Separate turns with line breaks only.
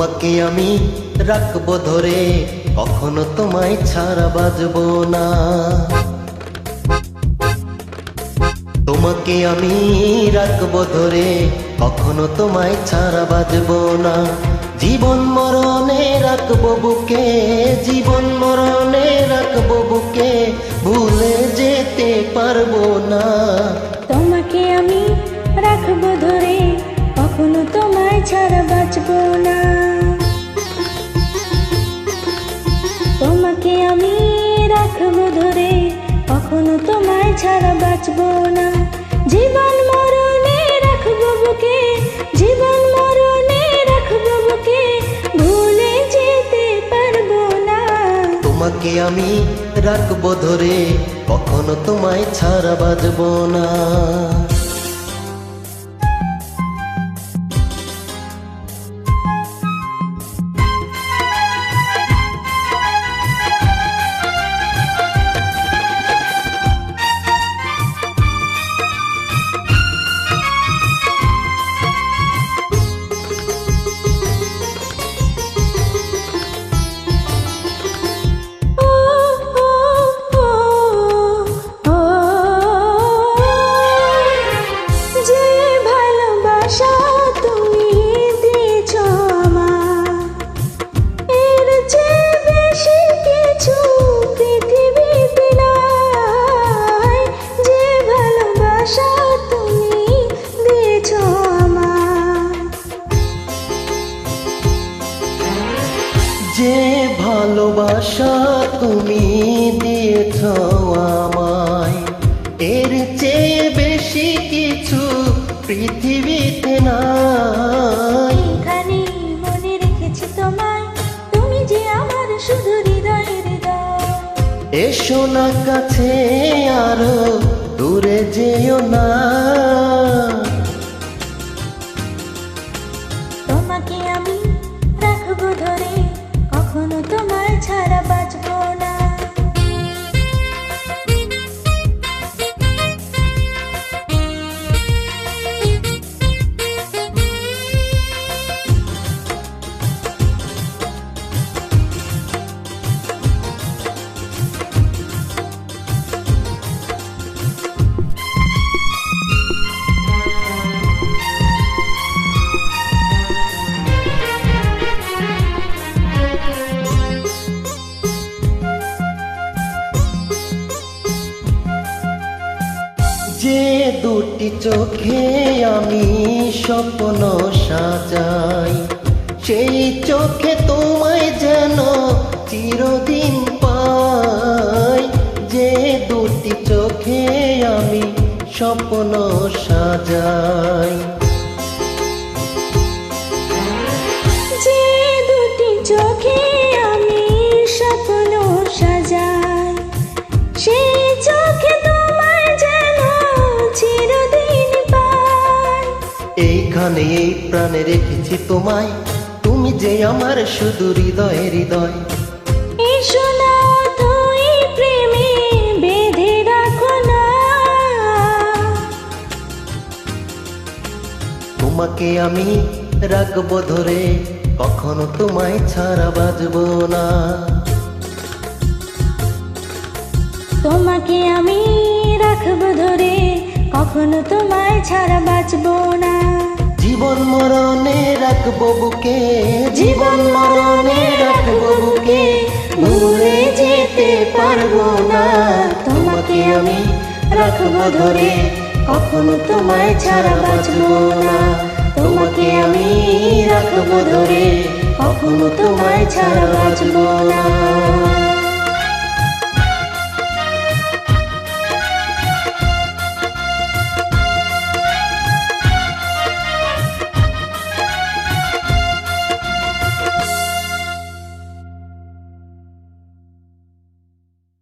আমি রাখব ধরে, কখনো তোমায় ছাড়া বাজবো না। তোমাকে আমি রাখব ধরে, কখনো তোমায় ছাড়া বাজবো না। জীবন মরণে রাখব বুকে, জীবন মরণে রাখব বুকে, ভুলে যেতে পারব না।
তোমাকে আমি রাখব ধরে, কখনো তোমায় ছাড়া বাঁচবো না। তোমাকে আমি রাখব ধরে, কখনো তোমায় ছাড়া বাঁচবো না। জীবন মরণে রাখব বুকে, জীবন মরণে রাখব বুকে, ভুলে যেতে পারব না।
তোমাকে আমি রাখব ধরে, কখনো তোমায় ছাড়া বাজবো না।
যে ভালোবাসা তুমি দিয়েছ
আমায় এর চেয়ে বেশি কিছু পৃথিবীতে নাই।
এখানে মনে রেখেছি তোমায় তুমি যে আমার শুধু হৃদয় হৃদয়।
এসো না কাছে আরও দূরে যেও না।
তোমাকে আমি তোমায় ছাড়া বাঁচবো
যে দুটি চোখে আমি স্বপ্ন সাজাই, সেই চোখে তোমায় যেন চিরদিন পাই। যে দুটি চোখে আমি স্বপ্ন সাজাই। এইখানে এই প্রাণে রেখেছি তোমায়। তুমি যে আমার শুধু হৃদয় হৃদয়।
এসো না তুই প্রেমে বেঁধে রাখো না।
তোমাকে আমি রাখব ধরে কখনো তোমায় ছাড়া বাজব না।
তোমাকে আমি রাখব ধরে কখনো তোমায় ছাড়া বাঁচবো না।
রাখব বুকে জীবন মরণে রাখব বুকে ভুলে যেতে পারব না। তোমাকে আমি রাখব ধরে, কখনো তোমায় ছাড়া বাঁচবো না। তোমাকে আমি রাখব ধরে, কখনো তোমায় ছাড়া বাঁচবো না।